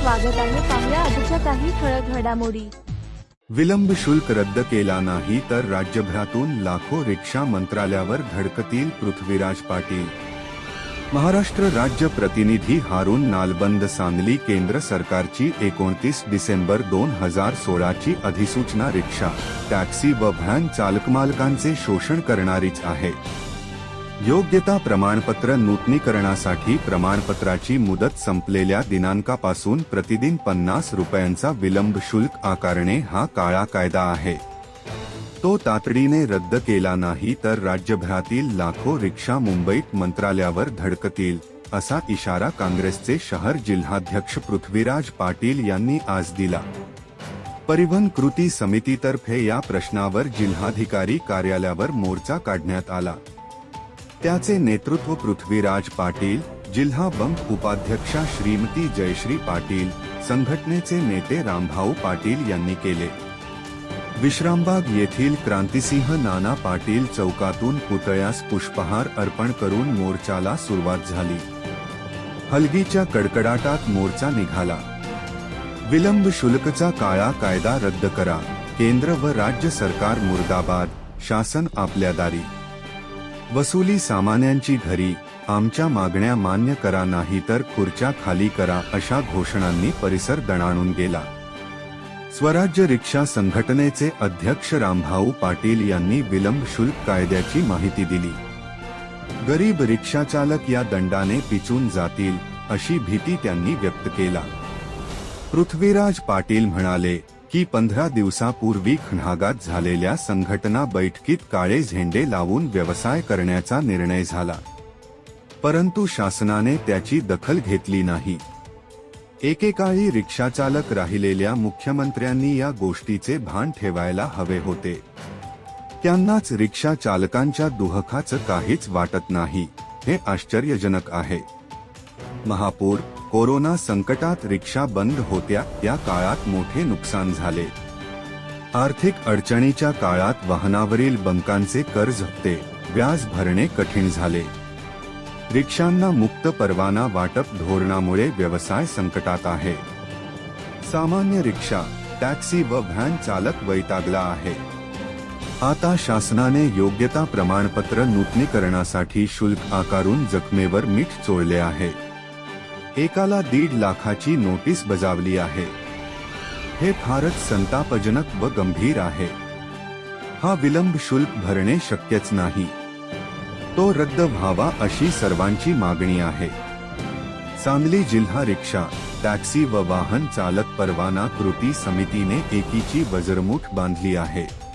स्वागत आहे पाहुया आजच्या काही ठळक घडामोडी. विलंब शुल्क रद्द केला नाही तर राज्यभरातून लाखो रिक्षा मंत्रालयावर धडकतील पृथ्वीराज पाटील. महाराष्ट्र राज्य प्रतिनिधी हारून नालबंद सांगली केंद्र सरकारची एकोणतीस डिसेंबर दोन हजार सोळाची अधिसूचना रिक्षा टॅक्सी व व्हॅन चालकमालकांचे शोषण करणारीच आहे. योग्यता प्रमाणपत्र नूतनीकरणासाठी प्रमाणपत्राची मुदत संपलेल्या दिनांकापासून प्रतिदिन पन्नास रुपयांचा विलंब शुल्क आकारणे हा काळा कायदा आहे. तो तातडीने रद्द केला नाही तर राज्यभरातील लाखो रिक्षा मुंबईत मंत्रालयावर धडकतील असा इशारा काँग्रेसचे शहर जिल्हाध्यक्ष पृथ्वीराज पाटील यांनी आज दिला. परिवहन कृती समितीतर्फे या प्रश्नावर जिल्हाधिकारी कार्यालयावर मोर्चा काढण्यात आला. त्याचे नेतृत्व पृथ्वीराज पाटील जिल्हा बंक उपाध्यक्षा श्रीमती जयश्री पाटील संघटनेचे नेते रामभाऊ पाटील यांनी केले. विश्रामबाग येथील क्रांतिसिंह नाना पाटील चौकातून पुतळ्यास पुष्पहार अर्पण करून मोर्चाला सुरुवात झाली. हलगीच्या कडकडाटात मोर्चा निघाला. विलंब शुल्कचा काळा कायदा रद्द करा. केंद्र व राज्य सरकार मुर्दाबाद शासन आपल्या दारी. वसुली सामान्यांची घरी आमच्या मागण्या मान्य करा नाही तर खुर्च्या खाली करा अशा घोषणांनी परिसर दणाणून गेला. स्वराज्य रिक्षा संघटनेचे अध्यक्ष रामभाऊ पाटील यांनी विलंब शुल्क कायद्याची माहिती दिली. गरीब रिक्षाचालक या दंडाने पिचून जातील अशी भीती त्यांनी व्यक्त केला. पृथ्वीराज पाटील म्हणाले की पंधरा दिवसापूर्वी खणागात झालेल्या संघटना बैठकीत काळे झेंडे लावून व्यवसाय करण्याचा निर्णय झाला. परंतु शासनाने त्याची दखल घेतली नाही. एकेकाळी रिक्षाचालक राहिलेल्या मुख्यमंत्र्यांनी या गोष्टीचे भान ठेवायला हवे होते. त्यांनाच रिक्षा चालकांच्या दुहखाचं काहीच वाटत नाही हे आश्चर्यजनक आहे. महापौर कोरोना संकटात रिक्षा बंद होत्या या काळात मोठे नुकसान झाले. आर्थिक अडचणीच्या काळात वाहनावरील बंकांचे कर्ज हप्ते व्याज भरणे कठीण झाले. रिक्षांना मुक्त परवाना वाटप धोरणामुळे व्यवसाय संकटात आहे. सामान्य रिक्षा टॅक्सी व व्हॅन चालक वैतागला आहे. आता शासनाने योग्यता प्रमाणपत्र नूतनीकरणासाठी शुल्क आकारून जखमेवर मीठ चोळले आहे. एकाला दीड लाखाची नोटीस बजावली आहे. हे फारच संतापजनक व गंभीर आहे. हा विलंब शुल्क भरणे शक्यच नाही. तो रद्द व्हावा अशी सर्वांची मागणी आहे. सांगली जिल्हा रिक्षा टॅक्सी व वाहन चालक परवाना कृती समितीने एकीची वजरमूठ बांधली आहे.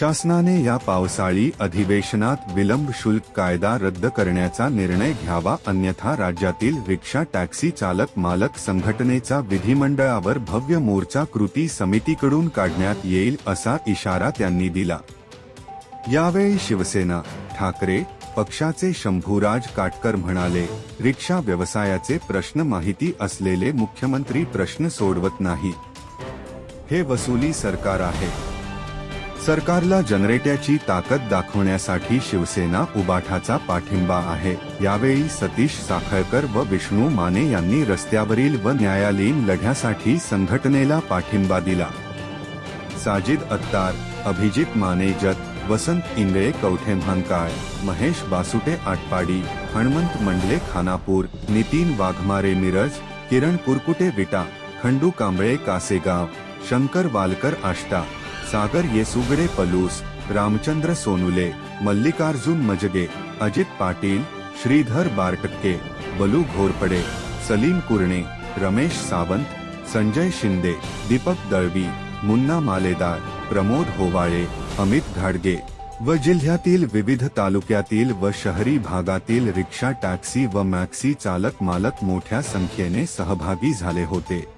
शासनाने या पावसाळी अधिवेशनात विलंब शुल्क कायदा रद्द करण्याचा निर्णय घ्यावा अन्यथा राज्यातील रिक्षा टॅक्सी चालक मालक संघटनेचा विधिमंडळावर भव्य मोर्चा कृती समितीकडून काढण्यात येईल असा इशारा त्यांनी दिला. यावेळी शिवसेना ठाकरे पक्षाचे शंभूराज काटकर म्हणाले रिक्षा व्यवसायाचे प्रश्न माहिती असलेले मुख्यमंत्री प्रश्न सोडवत नाही. हे वसुली सरकार आहे. सरकारला जनरेट्याची ताकद दाखवण्यासाठी शिवसेना उबाठाचा पाठिंबा आहे. यावेळी सतीश साखळकर व विष्णू माने यांनी रस्त्यावरील व न्यायालयीन लढ्यासाठी संघटनेला पाठिंबा दिला. साजिद अत्तार अभिजित माने जत वसंत इंगळे कवठे म्हानकाळ महेश बासुटे आटपाडी हणमंत मंडले खानापूर नितीन वाघमारे मिरज किरण कुरकुटे विटा खंडू कांबळे कासेगाव शंकर वालकर आष्टा सागर येसुगडे पलूस, रामचंद्र सोनुले, मल्लिकार्जुन मजगे, अजित पाटील, श्रीधर बारटक्के बलू घोरपडे, सलीम कुरणे, रमेश सावंत, संजय शिंदे, दीपक दळवी, मुन्ना मालेदार, प्रमोद होवाळे, अमित घाडगे व जिल्ह्यातील विविध तालुक्यातील व शहरी भागातील रिक्षा, टॅक्सी व मॅक्सी चालक मालक मोठ्या संख्येने सहभागी झाले होते.